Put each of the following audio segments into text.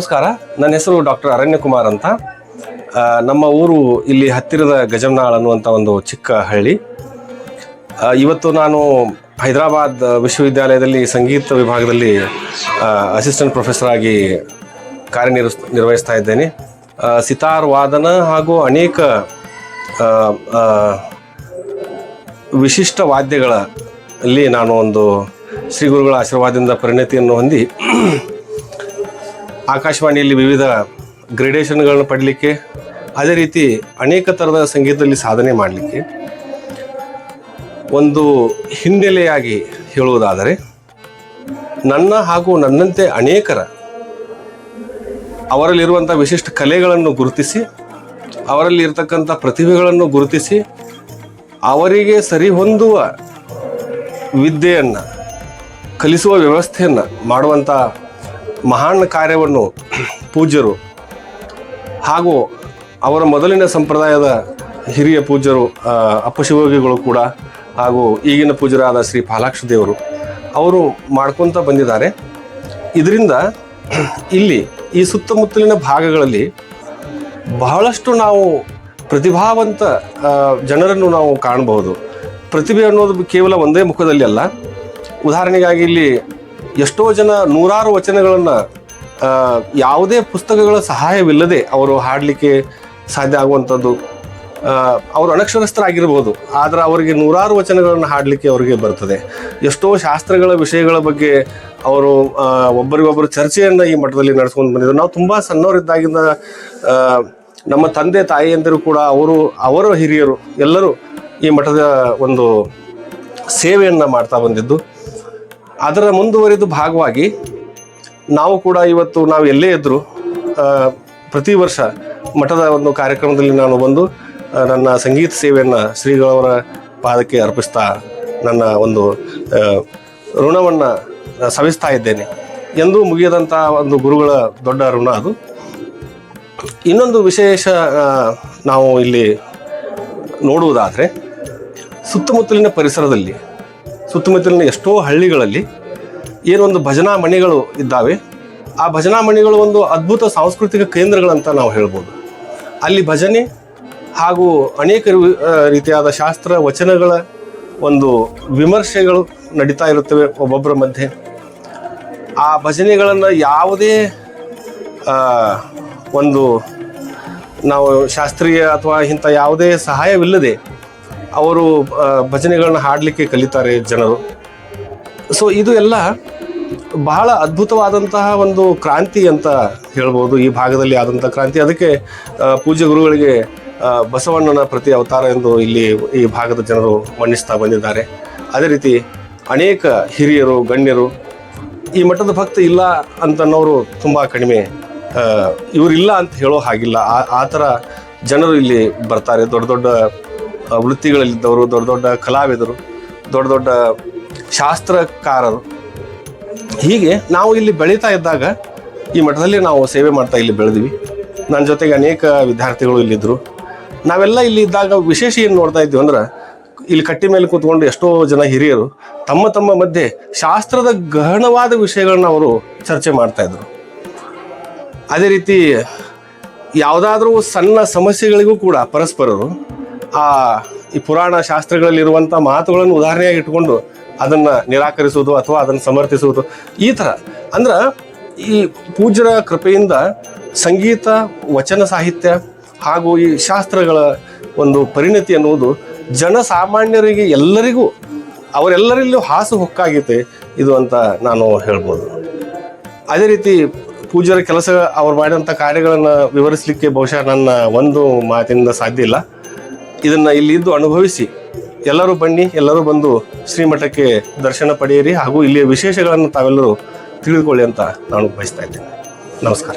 ನಮಸ್ಕಾರ. ನನ್ನ ಹೆಸರು ಡಾಕ್ಟರ್ ಅರಣ್ಯಕುಮಾರ್ ಅಂತ. ನಮ್ಮ ಊರು ಇಲ್ಲಿ ಹತ್ತಿರದ ಗಜಮ್ನಾಳ್ ಅನ್ನುವಂಥ ಒಂದು ಚಿಕ್ಕ ಹಳ್ಳಿ. ಇವತ್ತು ನಾನು ಹೈದರಾಬಾದ್ ವಿಶ್ವವಿದ್ಯಾಲಯದಲ್ಲಿ ಸಂಗೀತ ವಿಭಾಗದಲ್ಲಿ ಅಸಿಸ್ಟೆಂಟ್ ಪ್ರೊಫೆಸರ್ ಆಗಿ ಕಾರ್ಯನಿರ್ವಹಿಸ್ ನಿರ್ವಹಿಸ್ತಾ ಇದ್ದೇನೆ. ಸಿತಾರ್ ವಾದನ ಹಾಗೂ ಅನೇಕ ವಿಶಿಷ್ಟ ವಾದ್ಯಗಳಲ್ಲಿ ನಾನು ಒಂದು ಶ್ರೀ ಗುರುಗಳ ಆಶೀರ್ವಾದದಿಂದ ಪರಿಣತಿಯನ್ನು ಹೊಂದಿ ಆಕಾಶವಾಣಿಯಲ್ಲಿ ವಿವಿಧ ಗ್ರೇಡೇಷನ್ಗಳನ್ನು ಪಡಲಿಕ್ಕೆ ಅದೇ ರೀತಿ ಅನೇಕ ಥರದ ಸಂಗೀತದಲ್ಲಿ ಸಾಧನೆ ಮಾಡಲಿಕ್ಕೆ ಒಂದು ಹಿನ್ನೆಲೆಯಾಗಿ ಹೇಳುವುದಾದರೆ ನನ್ನ ಹಾಗೂ ನನ್ನಂತೆ ಅನೇಕರ ಅವರಲ್ಲಿರುವಂಥ ವಿಶಿಷ್ಟ ಕಲೆಗಳನ್ನು ಗುರುತಿಸಿ ಅವರಲ್ಲಿ ಇರತಕ್ಕಂಥ ಪ್ರತಿಭೆಗಳನ್ನು ಗುರುತಿಸಿ, ಅವರಿಗೆ ಸರಿಹೊಂದುವ ವಿದ್ಯೆಯನ್ನು, ಕಲಿಸುವ ವ್ಯವಸ್ಥೆಯನ್ನು ಮಾಡುವಂಥ ಮಹಾನ್ ಕಾರ್ಯವನ್ನು ಪೂಜ್ಯರು ಹಾಗೂ ಅವರ ಮೊದಲಿನ ಸಂಪ್ರದಾಯದ ಹಿರಿಯ ಪೂಜ್ಯರು ಆ, ಅಪ್ಪಶಿವೋಗಿಗಳು ಕೂಡ ಹಾಗೂ ಈಗಿನ ಪೂಜ್ಯರಾದ ಶ್ರೀ ಪಾಲಾಕ್ಷ ದೇವರು ಅವರು ಮಾಡ್ಕೊತ ಬಂದಿದ್ದಾರೆ. ಇದರಿಂದ ಇಲ್ಲಿ ಈ ಸುತ್ತಮುತ್ತಲಿನ ಭಾಗಗಳಲ್ಲಿ ಬಹಳಷ್ಟು ನಾವು ಪ್ರತಿಭಾವಂತ ಜನರನ್ನು ನಾವು ಕಾಣಬಹುದು. ಪ್ರತಿಭೆ ಅನ್ನೋದು ಕೇವಲ ಒಂದೇ ಮುಖದಲ್ಲಿ ಅಲ್ಲ. ಉದಾಹರಣೆಗಾಗಿ ಇಲ್ಲಿ ಎಷ್ಟೋ ಜನ ನೂರಾರು ವಚನಗಳನ್ನು ಯಾವುದೇ ಪುಸ್ತಕಗಳ ಸಹಾಯವಿಲ್ಲದೆ ಅವರು ಹಾಡಲಿಕ್ಕೆ ಸಾಧ್ಯ ಆಗುವಂಥದ್ದು. ಅವರು ಅನಕ್ಷರಸ್ಥರಾಗಿರ್ಬೋದು, ಆದರೆ ಅವರಿಗೆ ನೂರಾರು ವಚನಗಳನ್ನು ಹಾಡಲಿಕ್ಕೆ ಅವರಿಗೆ ಬರ್ತದೆ. ಎಷ್ಟೋ ಶಾಸ್ತ್ರಗಳ ವಿಷಯಗಳ ಬಗ್ಗೆ ಅವರು ಒಬ್ಬರಿಗೊಬ್ಬರು ಚರ್ಚೆಯನ್ನು ಈ ಮಠದಲ್ಲಿ ನಡೆಸ್ಕೊಂಡು ಬಂದಿದ್ದರು ನಾವು ತುಂಬ ಸಣ್ಣವರಿದ್ದಾಗಿಂದ ನಮ್ಮ ತಂದೆ, ತಾಯಿಯಂದಿರು ಕೂಡ ಅವರು, ಅವರ ಹಿರಿಯರು ಎಲ್ಲರೂ ಈ ಮಠದ ಒಂದು ಸೇವೆಯನ್ನು ಮಾಡ್ತಾ ಬಂದಿದ್ದು. ಅದರ ಮುಂದುವರಿದ ಭಾಗವಾಗಿ ನಾವು ಕೂಡ ಇವತ್ತು ನಾವು ಎಲ್ಲೇ ಇದ್ದರೂ ಪ್ರತಿ ವರ್ಷ ಮಠದ ಒಂದು ಕಾರ್ಯಕ್ರಮದಲ್ಲಿ ನಾನು ಬಂದು ನನ್ನ ಸಂಗೀತ ಸೇವೆಯನ್ನು ಶ್ರೀಗಳವರ ಪಾದಕ್ಕೆ ಅರ್ಪಿಸ್ತಾ ನನ್ನ ಒಂದು ಋಣವನ್ನು ಸವಿಸ್ತಾ ಇದ್ದೇನೆ ಎಂದೂ ಮುಗಿಯದಂಥ ಒಂದು ಗುರುಗಳ ದೊಡ್ಡ ಋಣ ಅದು. ಇನ್ನೊಂದು ವಿಶೇಷ ನಾವು ಇಲ್ಲಿ ನೋಡುವುದಾದರೆ ಸುತ್ತಮುತ್ತಲಿನ ಪರಿಸರದಲ್ಲಿ ಸುತ್ತಮುತ್ತಲಿನ ಎಷ್ಟೋ ಹಳ್ಳಿಗಳಲ್ಲಿ ಏನೊಂದು ಭಜನಾ ಮಣಿಗಳು ಇದ್ದಾವೆ. ಆ ಭಜನಾ ಮಣಿಗಳು ಒಂದು ಅದ್ಭುತ ಸಾಂಸ್ಕೃತಿಕ ಕೇಂದ್ರಗಳಂತ ನಾವು ಹೇಳ್ಬೋದು. ಅಲ್ಲಿ ಭಜನೆ ಹಾಗೂ ಅನೇಕ ರೀತಿಯಾದ ಶಾಸ್ತ್ರ ವಚನಗಳ ಒಂದು ವಿಮರ್ಶೆಗಳು ನಡೀತಾ ಇರುತ್ತವೆ ಒಬ್ಬೊಬ್ಬರ ಮಧ್ಯೆ. ಆ ಭಜನೆಗಳನ್ನು ಯಾವುದೇ ಒಂದು ನಾವು ಶಾಸ್ತ್ರೀಯ ಅಥವಾ ಇಂಥ ಯಾವುದೇ ಸಹಾಯವಿಲ್ಲದೆ ಅವರು ಭಜನೆಗಳನ್ನ ಹಾಡಲಿಕ್ಕೆ ಕಲಿತಾರೆ ಜನರು. ಸೊ ಇದು ಎಲ್ಲ ಬಹಳ ಅದ್ಭುತವಾದಂತಹ ಒಂದು ಕ್ರಾಂತಿ ಅಂತ ಹೇಳ್ಬೋದು. ಈ ಭಾಗದಲ್ಲಿ ಆದಂಥ ಕ್ರಾಂತಿ. ಅದಕ್ಕೆ ಪೂಜ್ಯ ಗುರುಗಳಿಗೆ ಬಸವಣ್ಣನ ಪ್ರತಿ ಅವತಾರ ಎಂದು ಇಲ್ಲಿ ಈ ಭಾಗದ ಜನರು ಮನ್ನಿಸ್ತಾ ಬಂದಿದ್ದಾರೆ. ಅದೇ ರೀತಿ ಅನೇಕ ಹಿರಿಯರು, ಗಣ್ಯರು, ಈ ಮಠದ ಭಕ್ತ ಇಲ್ಲ ಅಂತನ್ನೋರು ತುಂಬ ಕಡಿಮೆ ಇವರಿಲ್ಲ ಅಂತ ಹೇಳೋ ಹಾಗಿಲ್ಲ. ಆ- ಥರ ಜನರು ಇಲ್ಲಿ ಬರ್ತಾರೆ. ದೊಡ್ಡ ದೊಡ್ಡ ವೃತ್ತಿಗಳಲ್ಲಿದ್ದವರು, ದೊಡ್ಡ ದೊಡ್ಡ ಕಲಾವಿದರು, ದೊಡ್ಡ ದೊಡ್ಡ ಶಾಸ್ತ್ರಕಾರರು. ಹೀಗೆ ನಾವು ಇಲ್ಲಿ ಬೆಳೀತಾ ಇದ್ದಾಗ ಈ ಮಠದಲ್ಲಿ ನಾವು ಸೇವೆ ಮಾಡ್ತಾ ಇಲ್ಲಿ ಬೆಳೆದ್ವಿ. ನನ್ನ ಜೊತೆಗೆ ಅನೇಕ ವಿದ್ಯಾರ್ಥಿಗಳು ಇಲ್ಲಿದ್ದರು. ನಾವೆಲ್ಲ ಇಲ್ಲಿ ಇದ್ದಾಗ ವಿಶೇಷ ಏನು ನೋಡ್ತಾ ಇದ್ವಿ ಅಂದ್ರೆ, ಇಲ್ಲಿ ಕಟ್ಟಿ ಮೇಲೆ ಕೂತ್ಕೊಂಡು ಎಷ್ಟೋ ಜನ ಹಿರಿಯರು ತಮ್ಮ ತಮ್ಮ ಮಧ್ಯೆ ಶಾಸ್ತ್ರದ ಗಹನವಾದ ವಿಷಯಗಳನ್ನ ಅವರು ಚರ್ಚೆ ಮಾಡ್ತಾ ಇದ್ರು. ಅದೇ ರೀತಿ ಯಾವುದಾದ್ರೂ ಸಣ್ಣ ಸಮಸ್ಯೆಗಳಿಗೂ ಕೂಡ ಪರಸ್ಪರರು ಆ, ಈ ಪುರಾಣ ಶಾಸ್ತ್ರಗಳಲ್ಲಿರುವಂಥ ಮಾತುಗಳನ್ನು ಉದಾಹರಣೆಯಾಗಿ ಇಟ್ಕೊಂಡು ಅದನ್ನು ನಿರಾಕರಿಸುವುದು ಅಥವಾ ಅದನ್ನು ಸಮರ್ಥಿಸುವುದು ಈ ಥರ ಅಂದ್ರೆ ಈ ಪೂಜ್ಯರ ಕೃಪೆಯಿಂದ ಸಂಗೀತ, ವಚನ ಸಾಹಿತ್ಯ ಹಾಗೂ ಈ ಶಾಸ್ತ್ರಗಳ ಒಂದು ಪರಿಣತಿ ಅನ್ನುವುದು ಜನಸಾಮಾನ್ಯರಿಗೆ ಎಲ್ಲರಿಗೂ, ಅವರೆಲ್ಲರಲ್ಲೂ ಹಾಸು ಹೊಕ್ಕಾಗಿದೆ ಇದು ಅಂತ ನಾನು ಹೇಳ್ಬೋದು. ಅದೇ ರೀತಿ ಪೂಜ್ಯರ ಕೆಲಸ ಅವ್ರು ಮಾಡಿದಂಥ ಕಾರ್ಯಗಳನ್ನು ವಿವರಿಸಲಿಕ್ಕೆ ಬಹುಶಃ ನನ್ನ ಒಂದು ಮಾತಿನಿಂದ ಸಾಧ್ಯ ಇಲ್ಲ. ಇದನ್ನು ಇಲ್ಲಿ ಇದ್ದು ಅನುಭವಿಸಿ ಎಲ್ಲರೂ ಬನ್ನಿ, ಎಲ್ಲರೂ ಬಂದು ಶ್ರೀಮಠಕ್ಕೆ ದರ್ಶನ ಪಡೆಯಿರಿ ಹಾಗೂ ಇಲ್ಲಿಯ ವಿಶೇಷಗಳನ್ನು ತಾವೆಲ್ಲರೂ ತಿಳಿದುಕೊಳ್ಳಿ ಅಂತ ನಾನು ಬಯಸ್ತಾ ಇದ್ದೇನೆ. ನಮಸ್ಕಾರ.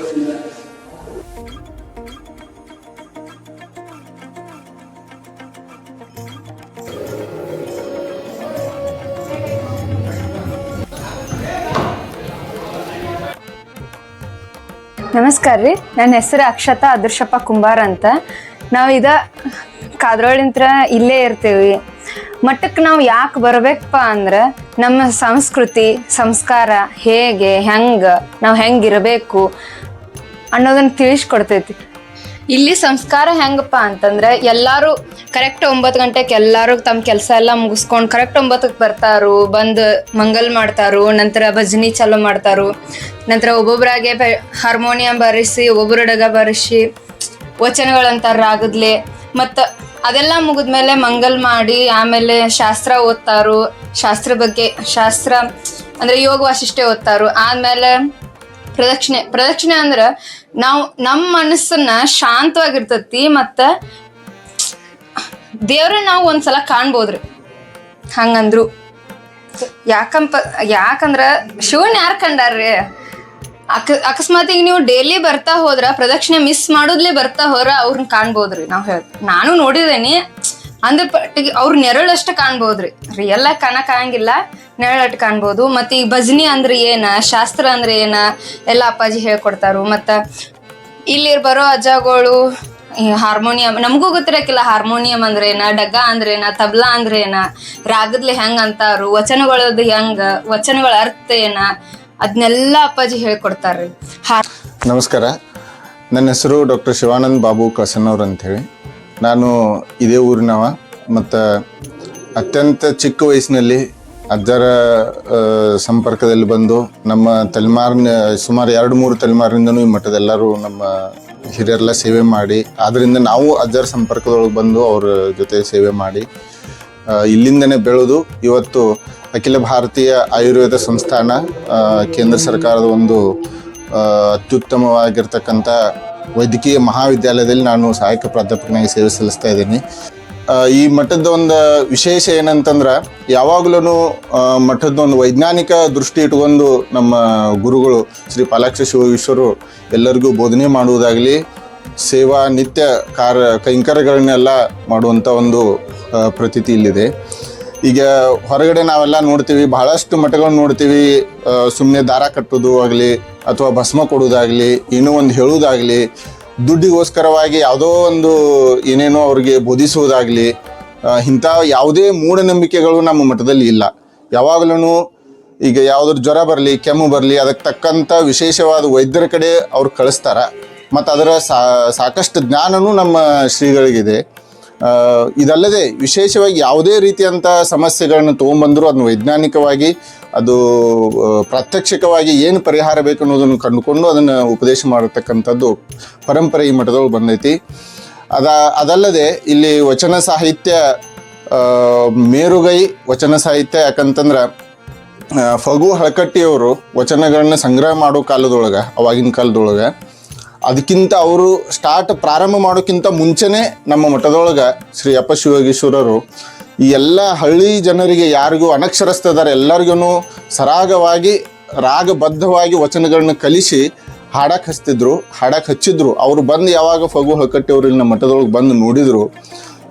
ನಮಸ್ಕಾರ ರೀ. ನನ್ನ ಹೆಸರು ಅಕ್ಷತಾ ಅದೃಶಪ್ಪ ಕುಂಬಾರ ಅಂತ. ನಾವು ಇದ ಕಾದ್ರೋಳಿಂತ್ರ ಇಲ್ಲೇ ಇರ್ತೀವಿ. ಮಟ್ಟಕ್ಕೆ ನಾವು ಯಾಕೆ ಬರ್ಬೇಕಪ್ಪ ಅಂದ್ರೆ ನಮ್ಮ ಸಂಸ್ಕೃತಿ, ಸಂಸ್ಕಾರ ಹೇಗೆ, ಹೆಂಗೆ, ನಾವು ಹೆಂಗಿರಬೇಕು ಅನ್ನೋದನ್ನ ತಿಳಿಸ್ಕೊಡ್ತೈತಿ. ಇಲ್ಲಿ ಸಂಸ್ಕಾರ ಹೆಂಗಪ್ಪ ಅಂತಂದ್ರೆ ಎಲ್ಲಾರು ಕರೆಕ್ಟ್ ಒಂಬತ್ತು ಗಂಟೆಗೆ ಎಲ್ಲಾರು ತಮ್ಮ ಕೆಲಸ ಎಲ್ಲ ಮುಗಿಸ್ಕೊಂಡು ಕರೆಕ್ಟ್ ಒಂಬತ್ತಕ್ಕೆ ಬರ್ತಾರು, ಬಂದು ಮಂಗಲ್ ಮಾಡ್ತಾರು, ನಂತರ ಭಜನಿ ಚಾಲೂ ಮಾಡ್ತಾರು, ನಂತರ ಒಬ್ಬೊಬ್ಬರಾಗೆ ಹಾರ್ಮೋನಿಯಂ ಬರೆಸಿ ಒಬ್ಬೊಬ್ಬರಡಗ ಬರಿಸಿ ವಚನಗಳಂತಾರ ರಾಗದ್ಲೆ, ಮತ್ತು ಅದೆಲ್ಲ ಮುಗಿದ್ಮೇಲೆ ಮಂಗಲ್ ಮಾಡಿ ಆಮೇಲೆ ಶಾಸ್ತ್ರ ಓದ್ತಾರು. ಶಾಸ್ತ್ರ ಬಗ್ಗೆ, ಶಾಸ್ತ್ರ ಅಂದ್ರೆ ಯೋಗ ವಾಸಿಷ್ಠೆ ಓದ್ತಾರು. ಆದ್ಮೇಲೆ ಪ್ರದಕ್ಷಿಣೆ ಪ್ರದಕ್ಷಿಣೆ ಅಂದ್ರ ನಾವು ನಮ್ಮ ಮನಸ್ಸನ್ನ ಶಾಂತವಾಗಿರ್ತತಿ ಮತ್ತ ದೇವ್ರ ನಾವು ಒಂದ್ಸಲ ಕಾಣ್ಬೋದ್ರಿ. ಹಂಗಂದ್ರು. ಯಾಕಂಪ, ಯಾಕಂದ್ರ ಶಿವನ್ ಯಾರು ಕಂಡಾರ್ರಿ? ಅಕ ಅಕಸ್ಮಾತ್ ಈಗ ನೀವು ಡೈಲಿ ಬರ್ತಾ ಹೋದ್ರ, ಪ್ರದಕ್ಷಿಣೆ ಮಿಸ್ ಮಾಡೋದ್ಲೆ ಬರ್ತಾ ಹೋದ್ರ ಅವ್ರನ್ನ ಕಾಣ್ಬೋದ್ರಿ. ನಾವ್ ಹೇಳ್ ನಾನು ನೋಡಿದೇನಿ, ಅಂದ್ರೆ ಅವ್ರ ನೆರಳಷ್ಟು ಕಾಣ್ಬೋದ್ರಿ. ರಿಯಲ್ ಆಗಿ ಕಾಣಕ್ ಆಗಂಗಿಲ್ಲ ನೆರಳಟ್ಟು ಕಾಣ್ಬೋದು. ಮತ್ತೆ ಈ ಭಜನಿ ಅಂದ್ರೆ ಏನ, ಶಾಸ್ತ್ರ ಅಂದ್ರೆ ಏನ, ಎಲ್ಲ ಅಪ್ಪಾಜಿ ಹೇಳ್ಕೊಡ್ತಾರು. ಮತ್ತ ಇಲ್ಲಿ ಬರೋ ಅಜ್ಜಗಳು ಹಾರ್ಮೋನಿಯಂ, ನಮಗೂ ಗೊತ್ತಿರಕಿಲ್ಲ ಹಾರ್ಮೋನಿಯಂ ಅಂದ್ರೆ ಏನ ಡಗ್ಗ ಅಂದ್ರೆ ಏನ, ತಬ್ಲಾ ಅಂದ್ರೆ ಏನ, ರಾಗದ್ಲೆ ಹೆಂಗ್ ಅಂತಾರು, ವಚನಗಳದ್ದು ಹೆಂಗ, ವಚನಗಳ ಅರ್ಥ ಏನ ಅದನ್ನೆಲ್ಲ ಅಪ್ಪಾಜಿ ಹೇಳ್ಕೊಡ್ತಾರ್ರಿ. ಹಾ ನಮಸ್ಕಾರ. ನನ್ನ ಹೆಸರು ಡಾಕ್ಟರ್ ಶಿವಾನಂದ್ ಬಾಬು ಕಸನವ್ರು ಅಂಥೇಳಿ ನಾನು ಇದೇ ಊರಿನವ, ಮತ್ತು ಅತ್ಯಂತ ಚಿಕ್ಕ ವಯಸ್ಸಿನಲ್ಲಿ ಅಜ್ಜರ ಸಂಪರ್ಕದಲ್ಲಿ ಬಂದು ನಮ್ಮ ತಲೆಮಾರಿನ, ಸುಮಾರು ಎರಡು ಮೂರು ತಲೆಮಾರಿನಿಂದನೂ ಈ ಮಠದ ಎಲ್ಲರೂ ನಮ್ಮ ಹಿರಿಯರೆಲ್ಲ ಸೇವೆ ಮಾಡಿ ಆದ್ದರಿಂದ ನಾವು ಅಜ್ಜರ ಸಂಪರ್ಕದೊಳಗೆ ಬಂದು ಅವ್ರ ಜೊತೆ ಸೇವೆ ಮಾಡಿ ಇಲ್ಲಿಂದನೇ ಬೆಳೆದು ಇವತ್ತು ಅಖಿಲ ಭಾರತೀಯ ಆಯುರ್ವೇದ ಸಂಸ್ಥಾನ ಕೇಂದ್ರ ಸರ್ಕಾರದ ಒಂದು ಅತ್ಯುತ್ತಮವಾಗಿರ್ತಕ್ಕಂಥ ವೈದ್ಯಕೀಯ ಮಹಾವಿದ್ಯಾಲಯದಲ್ಲಿ ನಾನು ಸಹಾಯಕ ಪ್ರಾಧ್ಯಾಪಕನಾಗಿ ಸೇವೆ ಸಲ್ಲಿಸ್ತಾ ಇದ್ದೀನಿ. ಈ ಮಠದ ಒಂದು ವಿಶೇಷ ಏನಂತಂದ್ರೆ ಯಾವಾಗಲೂ ಮಠದ ಒಂದು ವೈಜ್ಞಾನಿಕ ದೃಷ್ಟಿ ಇಟ್ಕೊಂಡು ನಮ್ಮ ಗುರುಗಳು ಶ್ರೀ ಪಾಲಾಕ್ಷ ಶಿವೇಶ್ವರು ಎಲ್ಲರಿಗೂ ಬೋಧನೆ ಮಾಡುವುದಾಗಲಿ, ಸೇವಾ, ನಿತ್ಯ ಕಾರ್ಯ ಕೈಂಕರ್ಯಗಳನ್ನೆಲ್ಲ ಮಾಡುವಂಥ ಒಂದು ಪ್ರತೀತಿ ಇಲ್ಲಿದೆ. ಈಗ ಹೊರಗಡೆ ನಾವೆಲ್ಲ ನೋಡ್ತೀವಿ, ಬಹಳಷ್ಟು ಮಠಗಳು ನೋಡ್ತೀವಿ. ಸುಮ್ಮನೆ ದಾರ ಕಟ್ಟೋದು ಆಗಲಿ, ಅಥವಾ ಭಸ್ಮ ಕೊಡೋದಾಗಲಿ ಏನೋ ಒಂದು ಹೇಳೋದಾಗಲಿ ದುಡ್ಡಿಗೋಸ್ಕರವಾಗಿ ಯಾವುದೋ ಒಂದು ಏನೇನೋ ಅವ್ರಿಗೆ ಬೋಧಿಸುವುದಾಗಲಿ ಇಂಥ ಯಾವುದೇ ಮೂಢನಂಬಿಕೆಗಳು ನಮ್ಮ ಮಠದಲ್ಲಿ ಇಲ್ಲ. ಯಾವಾಗಲೂ ಈಗ ಯಾವುದ್ರ ಜ್ವರ ಬರಲಿ, ಕೆಮ್ಮು ಬರಲಿ, ಅದಕ್ಕೆ ತಕ್ಕಂಥ ವಿಶೇಷವಾದ ವೈದ್ಯರ ಕಡೆ ಅವ್ರು ಕಳಿಸ್ತಾರೆ. ಮತ್ತು ಅದರ ಸಾಕಷ್ಟು ಜ್ಞಾನವೂ ನಮ್ಮ ಶ್ರೀಗಳಿಗಿದೆ. ಇದಲ್ಲದೆ ವಿಶೇಷವಾಗಿ ಯಾವುದೇ ರೀತಿಯಂಥ ಸಮಸ್ಯೆಗಳನ್ನು ತೊಗೊಂಬಂದರೂ ಅದನ್ನು ವೈಜ್ಞಾನಿಕವಾಗಿ ಅದು ಪ್ರಾತ್ಯಕ್ಷಿಕವಾಗಿ ಏನು ಪರಿಹಾರ ಬೇಕು ಅನ್ನೋದನ್ನು ಕಂಡುಕೊಂಡು ಅದನ್ನು ಉಪದೇಶ ಮಾಡತಕ್ಕಂಥದ್ದು ಪರಂಪರೆ ಈ ಮಠದೊಳಗೆ ಬಂದೈತಿ. ಅದ, ಅದಲ್ಲದೆ ಇಲ್ಲಿ ವಚನ ಸಾಹಿತ್ಯ ಮೇರುಗೈ ವಚನ ಸಾಹಿತ್ಯ ಯಾಕಂತಂದ್ರೆ ಫಗು ಹಳಕಟ್ಟಿಯವರು ವಚನಗಳನ್ನ ಸಂಗ್ರಹ ಮಾಡೋ ಕಾಲದೊಳಗೆ, ಅವಾಗಿನ ಕಾಲದೊಳಗೆ ಅದಕ್ಕಿಂತ ಅವರು ಸ್ಟಾರ್ಟ್ ಪ್ರಾರಂಭ ಮಾಡೋಕ್ಕಿಂತ ಮುಂಚೆನೇ ನಮ್ಮ ಮಠದೊಳಗೆ ಶ್ರೀ ಅಪ್ಪ ಶಿವಯೋಗೀಶ್ವರರು ಈ ಎಲ್ಲ ಹಳ್ಳಿ ಜನರಿಗೆ ಯಾರಿಗೂ ಅನಕ್ಷರಸ್ಥದಾರ ಎಲ್ಲರಿಗೂ ಸರಾಗವಾಗಿ, ರಾಗಬದ್ಧವಾಗಿ ವಚನಗಳನ್ನ ಕಲಿಸಿ ಹಾಡಕ್ಕೆ ಹಚ್ತಿದ್ರು ಹಾಡಕ್ಕೆ ಹಚ್ಚಿದ್ರು. ಅವರು ಬಂದು ಯಾವಾಗ ಫಗು ಹಳಕಟ್ಟಿಯವರು ಇಲ್ಲಿ ನಮ್ಮ ಮಠದೊಳಗೆ ಬಂದು ನೋಡಿದರು.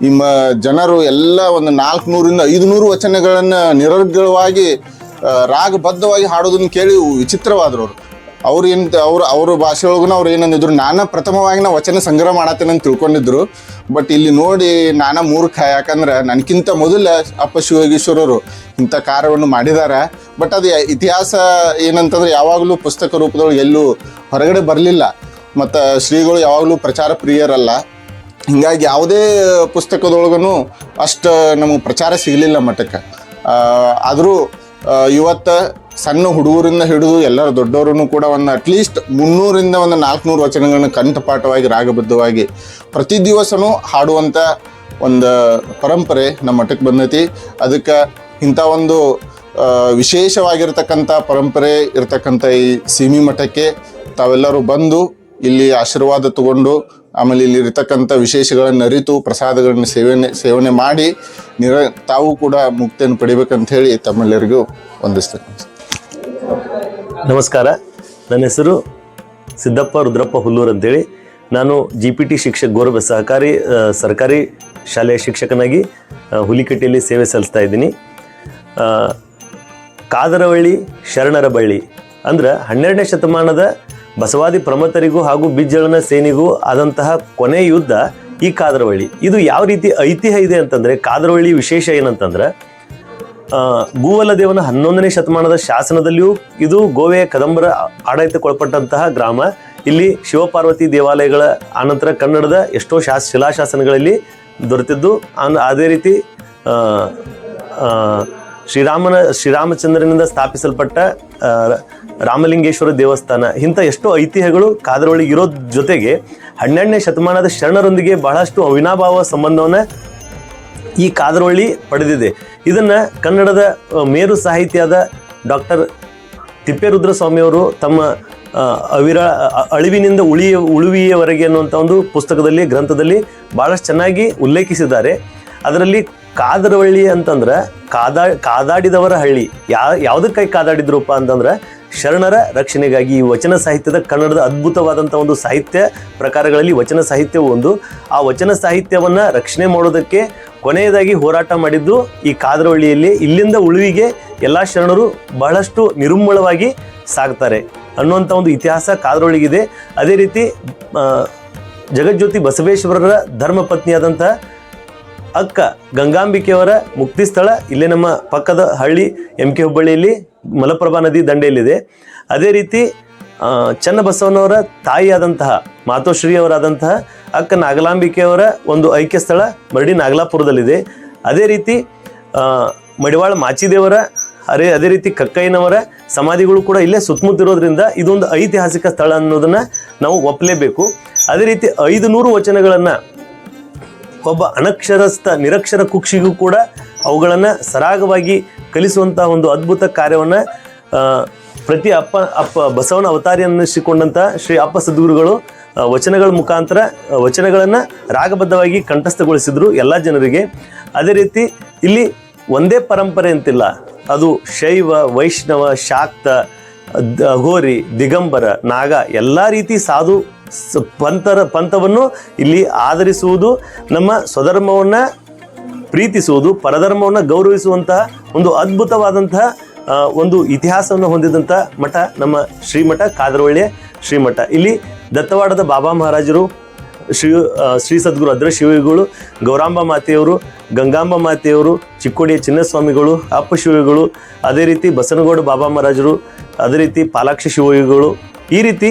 ನಿಮ್ಮ ಜನರು ಎಲ್ಲ ಒಂದು ನಾಲ್ಕುನೂರಿಂದ ಐದುನೂರು ವಚನಗಳನ್ನು ನಿರರ್ಗಳವಾಗಿ ರಾಗಬದ್ಧವಾಗಿ ಹಾಡೋದನ್ನು ಕೇಳಿ ವಿಚಿತ್ರವಾದ್ರು ಅವರು. ಅವ್ರು ಏನು ಅವ್ರು ಅವ್ರ ಭಾಷೆ ಒಳಗೂ ಅವ್ರು ಏನಂದಿದ್ರು ನಾನ ಪ್ರಥಮವಾಗಿ ನಾ ವಚನ ಸಂಗ್ರಹ ಮಾಡತ್ತೇನೆ ಅಂತ ತಿಳ್ಕೊಂಡಿದ್ರು. ಬಟ್ ಇಲ್ಲಿ ನೋಡಿ ನಾನ ಮೂರ್ಖ, ಯಾಕಂದ್ರೆ ನನಗಿಂತ ಮೊದಲ ಅಪ್ಪ ಶಿವಯೋಗೀಶ್ವರರು ಇಂಥ ಕಾರ್ಯವನ್ನು ಮಾಡಿದ್ದಾರೆ ಬಟ್ ಅದು ಇತಿಹಾಸ ಏನಂತಂದ್ರೆ ಯಾವಾಗಲೂ ಪುಸ್ತಕ ರೂಪದೊಳಗೆ ಎಲ್ಲೂ ಹೊರಗಡೆ ಬರಲಿಲ್ಲ. ಮತ್ತು ಶ್ರೀಗಳು ಯಾವಾಗಲೂ ಪ್ರಚಾರ ಪ್ರಿಯರಲ್ಲ. ಹಿಂಗಾಗಿ ಯಾವುದೇ ಪುಸ್ತಕದೊಳಗೂ ಅಷ್ಟು ನಮಗೆ ಪ್ರಚಾರ ಸಿಗಲಿಲ್ಲ ಮಠಕ್ಕೆ ಆದರೂ ಇವತ್ತು ಸಣ್ಣ ಹುಡುಗರಿಂದ ಹಿಡಿದು ಎಲ್ಲರ ದೊಡ್ಡವರು ಕೂಡ ಒಂದು ಅಟ್ಲೀಸ್ಟ್ ಮುನ್ನೂರಿಂದ ಒಂದು ನಾಲ್ಕುನೂರು ವಚನಗಳನ್ನು ಕಂಠಪಾಠವಾಗಿ, ರಾಗಬದ್ಧವಾಗಿ ಪ್ರತಿ ದಿವಸನೂ ಹಾಡುವಂಥ ಒಂದು ಪರಂಪರೆ ನಮ್ಮ ಮಠಕ್ಕೆ ಬಂದೈತಿ. ಅದಕ್ಕೆ ಇಂಥ ಒಂದು ವಿಶೇಷವಾಗಿರ್ತಕ್ಕಂಥ ಪರಂಪರೆ ಇರ್ತಕ್ಕಂಥ ಈ ಸೀಮಿ ಮಠಕ್ಕೆ ತಾವೆಲ್ಲರೂ ಬಂದು ಇಲ್ಲಿ ಆಶೀರ್ವಾದ ತಗೊಂಡು, ಆಮೇಲೆ ಇಲ್ಲಿ ಇರ್ತಕ್ಕಂಥ ವಿಶೇಷಗಳನ್ನು ಅರಿತು, ಪ್ರಸಾದಗಳನ್ನು ಸೇವನೆ ಸೇವನೆ ಮಾಡಿ, ನಿರ, ತಾವು ಕೂಡ ಮುಕ್ತಿಯನ್ನು ಪಡಿಬೇಕಂತ ಹೇಳಿ ತಮ್ಮೆಲ್ಲರಿಗೂ ವಂದಿಸ್ತೇನೆ. ನಮಸ್ಕಾರ. ನನ್ನ ಹೆಸರು ಸಿದ್ದಪ್ಪ ರುದ್ರಪ್ಪ ಹುಲ್ಲೂರ್ ಅಂತೇಳಿ. ನಾನು ಜಿ ಪಿ ಟಿ ಶಿಕ್ಷಕ ಗೌರವ ಸಹಕಾರಿ ಸರ್ಕಾರಿ ಶಾಲೆಯ ಶಿಕ್ಷಕನಾಗಿ ಹುಲಿಕಟ್ಟೆಯಲ್ಲಿ ಸೇವೆ ಸಲ್ಲಿಸ್ತಾ ಇದ್ದೀನಿ. ಕಾದರವಳ್ಳಿ ಶರಣರ ಬಳ್ಳಿ ಅಂದ್ರೆ ಹನ್ನೆರಡನೇ ಶತಮಾನದ ಬಸವಾದಿ ಪ್ರಮತರಿಗೂ ಹಾಗೂ ಬಿಜ್ಜಳನ ಸೇನೆಗೂ ಆದಂತಹ ಕೊನೆ ಯುದ್ಧ ಈ ಕಾದರವಳ್ಳಿ. ಇದು ಯಾವ ರೀತಿ ಐತಿಹ್ಯ ಇದೆ ಅಂತಂದ್ರೆ, ಕಾದರವಳ್ಳಿ ವಿಶೇಷ ಏನಂತಂದ್ರೆ ಗೂವಲ ದೇವನ ಹನ್ನೊಂದನೇ ಶತಮಾನದ ಶಾಸನದಲ್ಲಿಯೂ ಇದು ಗೋವೆಯ ಕದಂಬರ ಆಡಳಿತಕ್ಕೊಳಪಟ್ಟಂತಹ ಗ್ರಾಮ. ಇಲ್ಲಿ ಶಿವಪಾರ್ವತಿ ದೇವಾಲಯಗಳ ಆನಂತರ ಕನ್ನಡದ ಎಷ್ಟೋ ಶಾಸ್, ಶಿಲಾಶಾಸನಗಳಲ್ಲಿ ದೊರೆತಿದ್ದು. ಅದೇ ರೀತಿ ಶ್ರೀರಾಮನ, ಶ್ರೀರಾಮಚಂದ್ರನಿಂದ ಸ್ಥಾಪಿಸಲ್ಪಟ್ಟ ರಾಮಲಿಂಗೇಶ್ವರ ದೇವಸ್ಥಾನ. ಇಂಥ ಎಷ್ಟೋ ಐತಿಹ್ಯಗಳು ಕಾದರೊಳಗೆ ಇರೋ ಜೊತೆಗೆ ಹನ್ನೆರಡನೇ ಶತಮಾನದ ಶರಣರೊಂದಿಗೆ ಬಹಳಷ್ಟು ಅವಿನಾಭಾವ ಸಂಬಂಧವನ್ನ ಈ ಕಾದರೊಳ್ಳಿ ಪಡೆದಿದೆ. ಇದನ್ನು ಕನ್ನಡದ ಮೇರು ಸಾಹಿತ್ಯದ ಡಾಕ್ಟರ್ ತಿಪ್ಪೇರುದ್ರಸ್ವಾಮಿಯವರು ತಮ್ಮ ಅವಿರ ಅಳಿವಿನಿಂದ ಉಳಿಯ, ಉಳುವಿಯವರೆಗೆ ಅನ್ನುವಂಥ ಒಂದು ಪುಸ್ತಕದಲ್ಲಿ, ಗ್ರಂಥದಲ್ಲಿ ಭಾಳಷ್ಟು ಚೆನ್ನಾಗಿ ಉಲ್ಲೇಖಿಸಿದ್ದಾರೆ. ಅದರಲ್ಲಿ ಕಾದರವಳ್ಳಿ ಅಂತಂದ್ರೆ ಕಾದಾ, ಕಾದಾಡಿದವರ ಹಳ್ಳಿ. ಯಾ, ಯಾವುದಕ್ಕಾಗಿ ಕಾದಾಡಿದ್ರಪ್ಪ ಅಂತಂದ್ರೆ ಶರಣರ ರಕ್ಷಣೆಗಾಗಿ ಈ ವಚನ ಸಾಹಿತ್ಯದ ಕನ್ನಡದ ಅದ್ಭುತವಾದಂಥ ಒಂದು ಸಾಹಿತ್ಯ ಪ್ರಕಾರಗಳಲ್ಲಿ ವಚನ ಸಾಹಿತ್ಯವು ಒಂದು. ಆ ವಚನ ಸಾಹಿತ್ಯವನ್ನು ರಕ್ಷಣೆ ಮಾಡೋದಕ್ಕೆ ಕೊನೆಯದಾಗಿ ಹೋರಾಟ ಮಾಡಿದ್ದು ಈ ಕಾದರವಳ್ಳಿಯಲ್ಲಿ ಇಲ್ಲಿಂದ ಉಳುವಿಗೆ ಎಲ್ಲ ಶರಣರು ಬಹಳಷ್ಟು ನಿರುಮ್ಮಳವಾಗಿ ಸಾಗ್ತಾರೆ ಅನ್ನುವಂಥ ಒಂದು ಇತಿಹಾಸ ಕಾದರೊಳಗಿದೆ ಅದೇ ರೀತಿ ಜಗಜ್ಯೋತಿ ಬಸವೇಶ್ವರರ ಧರ್ಮಪತ್ನಿಯಾದಂಥ ಅಕ್ಕ ಗಂಗಾಂಬಿಕೆಯವರ ಮುಕ್ತಿ ಸ್ಥಳ ಇಲ್ಲೇ ನಮ್ಮ ಪಕ್ಕದ ಹಳ್ಳಿ ಎಂ ಕೆ ಹುಬ್ಬಳ್ಳಿಯಲ್ಲಿ ಮಲಪ್ರಭಾ ನದಿ ದಂಡೆಯಲ್ಲಿದೆ. ಅದೇ ರೀತಿ ಚನ್ನಬಸವನವರ ತಾಯಿಯಾದಂತಹ, ಮಾತೋಶ್ರೀಯವರಾದಂತಹ ಅಕ್ಕ ನಾಗಲಾಂಬಿಕೆಯವರ ಒಂದು ಐಕ್ಯ ಸ್ಥಳ ಮರಡಿ ನಾಗಲಾಪುರದಲ್ಲಿದೆ. ಅದೇ ರೀತಿ ಮಡಿವಾಳ ಮಾಚಿದೇವರ, ಅರೆ, ಅದೇ ರೀತಿ ಕಕ್ಕಯ್ಯನವರ ಸಮಾಧಿಗಳು ಕೂಡ ಇಲ್ಲೇ ಸುತ್ತಮುತ್ತ ಇರೋದ್ರಿಂದ ಇದೊಂದು ಐತಿಹಾಸಿಕ ಸ್ಥಳ ಅನ್ನೋದನ್ನ ನಾವು ಒಪ್ಪಲೇಬೇಕು ಅದೇ ರೀತಿ ಐದು ನೂರು ವಚನಗಳನ್ನ ಒಬ್ಬ ಅನಕ್ಷರಸ್ಥ, ನಿರಕ್ಷರ ಕುಕ್ಷಿಗೂ ಕೂಡ ಅವುಗಳನ್ನು ಸರಾಗವಾಗಿ ಕಲಿಸುವಂತಹ ಒಂದು ಅದ್ಭುತ ಕಾರ್ಯವನ್ನ ಪ್ರತಿ ಅಪ್ಪ ಅಪ್ಪ, ಬಸವನ ಅವತಾರಿ ಅನ್ನಿಸಿಕೊಂಡಂತಹ ಶ್ರೀ ಅಪ್ಪ ಸದ್ಗುರುಗಳು ವಚನಗಳ ಮುಖಾಂತರ ವಚನಗಳನ್ನು ರಾಗಬದ್ಧವಾಗಿ ಕಂಠಸ್ಥಗೊಳಿಸಿದ್ರು ಎಲ್ಲ ಜನರಿಗೆ. ಅದೇ ರೀತಿ ಇಲ್ಲಿ ಒಂದೇ ಪರಂಪರೆ ಅಂತಿಲ್ಲ. ಅದು ಶೈವ, ವೈಷ್ಣವ, ಶಾಕ್ತ ಅಘೋರಿ, ದಿಗಂಬರ, ನಾಗ ಎಲ್ಲ ರೀತಿ ಸಾಧು ಪಂಥರ ಪಂಥವನ್ನು ಇಲ್ಲಿ ಆಧರಿಸುವುದು, ನಮ್ಮ ಸ್ವಧರ್ಮವನ್ನು ಪ್ರೀತಿಸುವುದು, ಪರಧರ್ಮವನ್ನು ಗೌರವಿಸುವಂತಹ ಒಂದು ಅದ್ಭುತವಾದಂತಹ ಒಂದು ಇತಿಹಾಸವನ್ನು ಹೊಂದಿದಂಥ ಮಠ ನಮ್ಮ ಶ್ರೀಮಠ ಕಾದರವಳ್ಳಿಯ ಶ್ರೀಮಠ. ಇಲ್ಲಿ ದತ್ತವಾಡದ ಬಾಬಾ ಮಹಾರಾಜರು, ಶ್ರೀ ಶ್ರೀ ಸದ್ಗುರು ಅದ್ರ ಶಿವಿಗಳು ಗೌರಾಂಬ ಮಾತೆಯವರು, ಗಂಗಾಂಬ ಮಾತೆಯವರು, ಚಿಕ್ಕೋಡಿಯ ಚಿನ್ನಸ್ವಾಮಿಗಳು, ಅಪ್ಪ ಶಿವಿಗಳು ಅದೇ ರೀತಿ ಬಸನಗೌಡ ಬಾಬಾ ಮಹಾರಾಜರು, ಅದೇ ರೀತಿ ಪಾಲಾಕ್ಷಿ ಶಿವಗಳು ಈ ರೀತಿ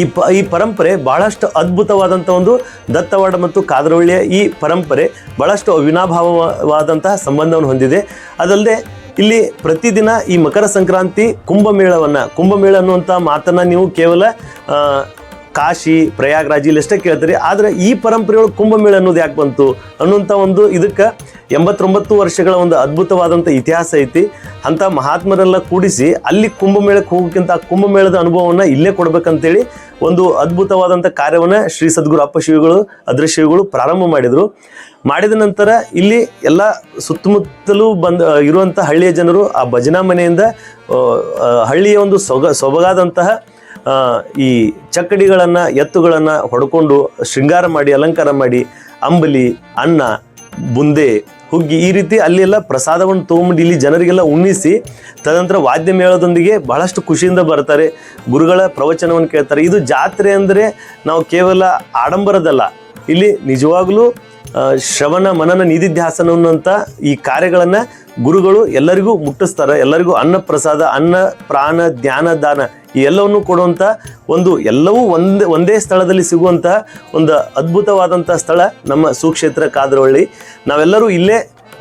ಈ ಪ, ಈ ಪರಂಪರೆ ಬಹಳಷ್ಟು ಅದ್ಭುತವಾದಂಥ ಒಂದು ದತ್ತವಾಡ ಮತ್ತು ಕಾದರವಳ್ಳಿಯ ಈ ಪರಂಪರೆ ಬಹಳಷ್ಟು ಅವಿನಾಭಾವವಾದಂತಹ ಸಂಬಂಧವನ್ನು ಹೊಂದಿದೆ. ಅದಲ್ಲದೆ ಇಲ್ಲಿ ಪ್ರತಿದಿನ ಈ ಮಕರ ಸಂಕ್ರಾಂತಿ ಕುಂಭಮೇಳವನ್ನು, ಕುಂಭಮೇಳ ಅನ್ನುವಂಥ ಮಾತನ್ನ ನೀವು ಕೇವಲ ಕಾಶಿ, ಪ್ರಯಾಗ್ರಾಜ್ ಇಲ್ಲಷ್ಟೇ ಕೇಳ್ತೀರಿ. ಆದರೆ ಈ ಪರಂಪರೆಯೊಳಗೆ ಕುಂಭಮೇಳ ಅನ್ನೋದು ಯಾಕೆ ಬಂತು ಅನ್ನುವಂಥ ಒಂದು ಇದಕ್ಕೆ ಎಂಬತ್ತೊಂಬತ್ತು ವರ್ಷಗಳ ಒಂದು ಅದ್ಭುತವಾದಂಥ ಇತಿಹಾಸ ಐತಿ. ಅಂಥ ಮಹಾತ್ಮರೆಲ್ಲ ಕೂಡಿಸಿ ಅಲ್ಲಿ ಕುಂಭಮೇಳಕ್ಕೆ ಹೋಗೋಕ್ಕಿಂತ ಆ ಕುಂಭಮೇಳದ ಅನುಭವವನ್ನು ಇಲ್ಲೇ ಕೊಡ್ಬೇಕಂತೇಳಿ ಒಂದು ಅದ್ಭುತವಾದಂಥ ಕಾರ್ಯವನ್ನು ಶ್ರೀ ಸದ್ಗುರು ಅಪ್ಪ ಶಿವಿಗಳು, ಅದ್ರ ಪ್ರಾರಂಭ ಮಾಡಿದರು. ಮಾಡಿದ ನಂತರ ಇಲ್ಲಿ ಎಲ್ಲ ಸುತ್ತಮುತ್ತಲೂ ಬಂದ ಇರುವಂಥ ಹಳ್ಳಿಯ ಜನರು ಆ ಭಜನಾ ಮನೆಯಿಂದ ಹಳ್ಳಿಯ ಒಂದು ಸೊಗ, ಸೊಬಗಾದಂತಹ ಈ ಚಕ್ಕಡಿಗಳನ್ನು, ಎತ್ತುಗಳನ್ನು ಹೊಡ್ಕೊಂಡು ಶೃಂಗಾರ ಮಾಡಿ, ಅಲಂಕಾರ ಮಾಡಿ, ಅಂಬಲಿ, ಅನ್ನ, ಬುಂದೆ ಹುಗ್ಗಿ ಈ ರೀತಿ ಅಲ್ಲೆಲ್ಲ ಪ್ರಸಾದವನ್ನು ತೊಗೊಂಡು ಇಲ್ಲಿ ಜನರಿಗೆಲ್ಲ ಉಣ್ಣಿಸಿ ತದನಂತರ ವಾದ್ಯ ಮೇಳದೊಂದಿಗೆ ಬಹಳಷ್ಟು ಖುಷಿಯಿಂದ ಬರ್ತಾರೆ. ಗುರುಗಳ ಪ್ರವಚನವನ್ನು ಕೇಳ್ತಾರೆ. ಇದು ಜಾತ್ರೆ ಅಂದರೆ ನಾವು ಕೇವಲ ಆಡಂಬರದಲ್ಲ. ಇಲ್ಲಿ ನಿಜವಾಗಲೂ ಶ್ರವಣ ಮನನ ನಿಧಿಧ್ಯಾಸನವನ್ನಂಥ ಈ ಕಾರ್ಯಗಳನ್ನು ಗುರುಗಳು ಎಲ್ಲರಿಗೂ ಮುಟ್ಟಿಸ್ತಾರೆ. ಎಲ್ಲರಿಗೂ ಅನ್ನ ಪ್ರಸಾದ ಅನ್ನ ಪ್ರಾಣ ಧ್ಯಾನ ದಾನ ಈ ಎಲ್ಲವನ್ನು ಕೊಡುವಂಥ ಒಂದು ಎಲ್ಲವೂ ಒಂದೇ ಒಂದೇ ಸ್ಥಳದಲ್ಲಿ ಸಿಗುವಂಥ ಒಂದು ಅದ್ಭುತವಾದಂಥ ಸ್ಥಳ ನಮ್ಮ ಸುಕ್ಷೇತ್ರ ಕಾದ್ರವಳ್ಳಿ. ನಾವೆಲ್ಲರೂ ಇಲ್ಲೇ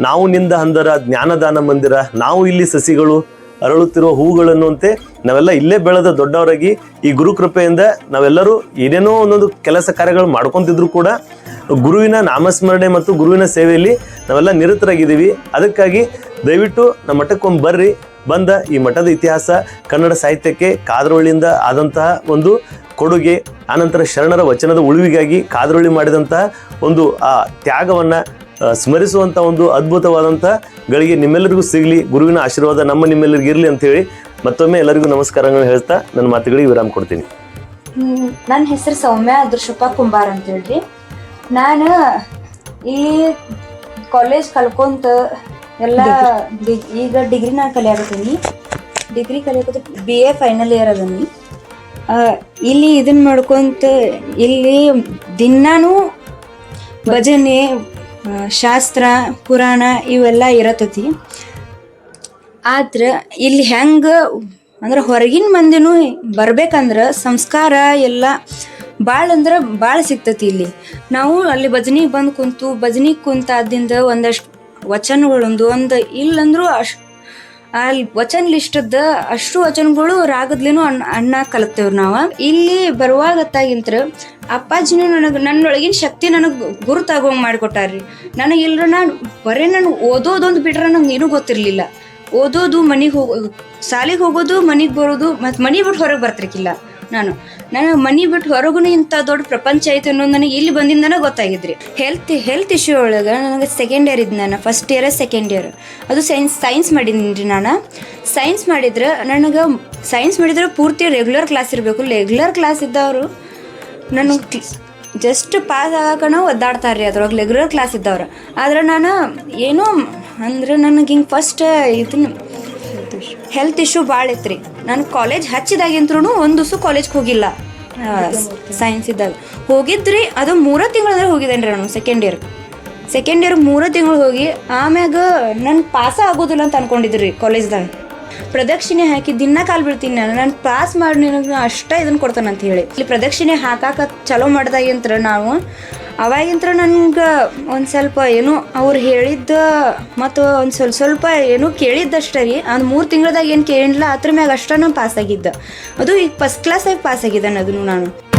ನಾವು ನಿಂದ ಹಂದರ ಜ್ಞಾನದಾನ ಮಂದಿರ, ನಾವು ಇಲ್ಲಿ ಸಸಿಗಳು ಅರಳುತ್ತಿರುವ ಹೂಗಳನ್ನುವಂತೆ ನಾವೆಲ್ಲ ಇಲ್ಲೇ ಬೆಳೆದ ದೊಡ್ಡವರಾಗಿ ಈ ಗುರು ಕೃಪೆಯಿಂದ ನಾವೆಲ್ಲರೂ ಏನೇನೋ ಒಂದೊಂದು ಕೆಲಸ ಕಾರ್ಯಗಳು ಮಾಡ್ಕೊತಿದ್ರು ಕೂಡ ಗುರುವಿನ ನಾಮಸ್ಮರಣೆ ಮತ್ತು ಗುರುವಿನ ಸೇವೆಯಲ್ಲಿ ನಾವೆಲ್ಲ ನಿರತರಾಗಿದ್ದೀವಿ. ಅದಕ್ಕಾಗಿ ದಯವಿಟ್ಟು ನಮ್ಮ ಮಠಕ್ಕೊಮ್ಮೆ ಬರ್ರಿ. ಬಂದ ಈ ಮಠದ ಇತಿಹಾಸ ಕನ್ನಡ ಸಾಹಿತ್ಯಕ್ಕೆ ಕಾದರೊಳ್ಳಿಯಿಂದ ಆದಂತಹ ಒಂದು ಕೊಡುಗೆ, ಆನಂತರ ಶರಣರ ವಚನದ ಉಳಿವಿಗಾಗಿ ಕಾದರೊಳ್ಳಿ ಮಾಡಿದಂತಹ ಒಂದು ಆ ತ್ಯಾಗವನ್ನು ಸ್ಮರಿಸುವಂಥ ಒಂದು ಅದ್ಭುತವಾದಂಥ ಗಳಿಗೆ ನಿಮ್ಮೆಲ್ಲರಿಗೂ ಸಿಗಲಿ. ಗುರುವಿನ ಆಶೀರ್ವಾದ ನಮ್ಮ ನಿಮ್ಮೆಲ್ಲರಿಗೂ ಇರಲಿ ಅಂತೇಳಿ ಮತ್ತೊಮ್ಮೆ ಎಲ್ಲರಿಗೂ ನಮಸ್ಕಾರಗಳನ್ನು ಹೇಳ್ತಾ ನನ್ನ ಮಾತುಗಳಿಗೆ ವಿರಾಮ ಕೊಡ್ತೀನಿ. ನನ್ನ ಹೆಸರು ಸೌಮ್ಯ ಅದೃಶಪ್ಪ ಕುಂಬಾರ್ ಅಂತ ಹೇಳ್ರಿ. ನಾನು ಈ ಕಾಲೇಜ್ ಕಲ್ಕೊಂತ ಎಲ್ಲ ಈಗ ಡಿಗ್ರಿ ಕಲಿಯಾಕತ್ತೀನಿ. ಡಿಗ್ರಿ ಕಲಿಯಾಕತ್ತ ಬಿ ಎ ಫೈನಲ್ ಇಯರ್ ಅದನಿ. ಇಲ್ಲಿ ಇದನ್ನ ಮಾಡ್ಕೊಂತ ಇಲ್ಲಿ ದಿನಾನು ಭಜನೆ ಶಾಸ್ತ್ರ, ಪುರಾಣ ಇವೆಲ್ಲ ಇರತತಿ. ಆದ್ರೆ ಇಲ್ಲಿ ಹೆಂಗೆ ಅಂದ್ರೆ ಹೊರಗಿನ ಮಂದಿನೂ ಬರ್ಬೇಕಂದ್ರೆ ಸಂಸ್ಕಾರ ಎಲ್ಲ ಭಾಳ ಅಂದ್ರೆ ಭಾಳ ಸಿಗ್ತೈತಿ ಇಲ್ಲಿ. ನಾವು ಅಲ್ಲಿ ಭಜನಿಗೆ ಬಂದು ಕುಂತು, ಭಜನಿಗೆ ಕುಂತಾದಿಂದ ಒಂದಷ್ಟು ವಚನಗಳೊಂದು ಒಂದು ಇಲ್ಲಂದ್ರೂ ಅಷ್ಟು ಅಲ್ಲಿ ವಚನ ಲಿಸ್ಟದ ಅಷ್ಟು ವಚನಗಳು ರಾಗದ್ಲೇನು ಅಣ್ಣ ಅಣ್ಣ ಕಲಿತೇವ್ರಿ ನಾವು. ಇಲ್ಲಿ ಬರುವಾಗತ್ತಾಗಿಂತ್ರ ಅಪ್ಪಾಜಿನೂ ನನಗೆ, ನನ್ನೊಳಗಿನ ಶಕ್ತಿ ನನಗೆ ಗುರುತಾಗೋಂಗೆ ಮಾಡಿಕೊಟ್ಟಾರ್ರಿ. ನನಗೆ ಇಲ್ರ ನಾನು ಬರೇ ನಾನು ಓದೋದೊಂದು ಬಿಟ್ರೆ ನಂಗೆ ಏನೂ ಗೊತ್ತಿರಲಿಲ್ಲ. ಓದೋದು ಮನೆಗೆ ಹೋಗೋ, ಶಾಲೆಗೆ ಹೋಗೋದು, ಮನೆಗೆ ಬರೋದು ಮತ್ತು ಮನೆ ಬಿಟ್ಟು ಹೊರಗೆ ಬರ್ತಿರ್ಕಿಲ್ಲ. ನಾನು. ನಾನು ಮನೆ ಬಿಟ್ಟು ಹೊರಗೂ ಇಂಥ ದೊಡ್ಡ ಪ್ರಪಂಚ ಐತೆ ಅನ್ನೋದು ನನಗೆ ಇಲ್ಲಿ ಬಂದಿಂದನೇ ಗೊತ್ತಾಗಿದ್ರಿ. ಹೆಲ್ತ್ ಹೆಲ್ತ್ ಇಶ್ಯೂ ಒಳಗೆ ನನಗೆ ಸೆಕೆಂಡ್ ಇಯರ್ ಇದ್ದು ನಾನು ಫಸ್ಟ್ ಇಯರ್ ಸೆಕೆಂಡ್ ಇಯರ್ ಅದು ಸೈನ್ಸ್ ಸೈನ್ಸ್ ಮಾಡಿದ್ದೀನಿ ರೀ ನಾನು. ಸೈನ್ಸ್ ಮಾಡಿದ್ರೆ ನನಗೆ ಸೈನ್ಸ್ ಮಾಡಿದ್ರೆ ಪೂರ್ತಿ ರೆಗ್ಯುಲರ್ ಕ್ಲಾಸ್ ಇರಬೇಕು. ರೆಗ್ಯುಲರ್ ಕ್ಲಾಸ್ ಇದ್ದವರು ನನಗೆ ಜಸ್ಟ್ ಪಾಸ್ ಆಗಕನ ಒದ್ದಾಡ್ತಾರೆ ರೀ ಅದ್ರೊಳಗೆ ರೆಗ್ಯುಲರ್ ಕ್ಲಾಸ್ ಇದ್ದವ್ರು. ಆದ್ರೆ ನಾನು ಏನೋ ಅಂದ್ರೆ ನನಗೆ ಹಿಂಗೆ ಫಸ್ಟ್ ಇದನ್ನು ಹೆಲ್ತ್ ಇಶ್ಯೂ ಭಾಳ ಐತ್ರಿ. ನಾನು ಕಾಲೇಜ್ ಹಚ್ಚಿದಾಗಿಂತ್ರೂ ಒಂದು ದಿವಸ ಕಾಲೇಜ್ಗೆ ಹೋಗಿಲ್ಲ. ಸೈನ್ಸ್ ಇದ್ದಾಗ. ಹೋಗಿದ್ರಿ, ಅದು ಮೂರು ತಿಂಗಳಂದ್ರೆ ಹೋಗಿದ್ದೇನೆ ರೀ ನಾನು ಸೆಕೆಂಡ್ ಇಯರ್ ಸೆಕೆಂಡ್ ಇಯರ್ ಮೂರು ತಿಂಗಳು ಹೋಗಿ, ಆಮ್ಯಾಗ ನಾನು ಪಾಸ ಆಗೋದಿಲ್ಲ ಅಂತ ಅನ್ಕೊಂಡಿದ್ರಿ ಕಾಲೇಜ್ದಾಗ ಪ್ರದಕ್ಷಿಣೆ ಹಾಕಿ ದಿನ ಕಾಲು ಬೀಳ್ತೀನಿ ನಾನು ನಾನು ಪಾಸ್ ಮಾಡಿ ನಿನಗೆ ಅಷ್ಟೇ ಇದನ್ನು ಕೊಡ್ತಾನೆ ಅಂತ ಹೇಳಿ. ಇಲ್ಲಿ ಪ್ರದಕ್ಷಿಣೆ ಹಾಕಾಕ ಚಲೋ ಮಾಡ್ದಾಗಿಂತ್ರ ನಾವು ಅವಾಗಿಂತ್ರ ನನ್ಗೆ ಒಂದು ಸ್ವಲ್ಪ ಏನೋ ಅವ್ರು ಹೇಳಿದ್ದ ಮತ್ತು ಒಂದು ಸ್ವಲ್ಪ ಸ್ವಲ್ಪ ಏನೋ ಕೇಳಿದ್ದಷ್ಟೇ ರೀ. ಅದು ಮೂರು ತಿಂಗಳದಾಗ ಏನು ಕೇಳಿಲ್ಲ, ಅದ್ರ ಮ್ಯಾಗ ಅಷ್ಟೇ ನಾನು ಪಾಸ್ ಆಗಿದ್ದ. ಅದು ಈಗ ಫಸ್ಟ್ ಕ್ಲಾಸಾಗಿ ಪಾಸ್ ಆಗಿದ್ದಾನೆ ಅದನ್ನು ನಾನು.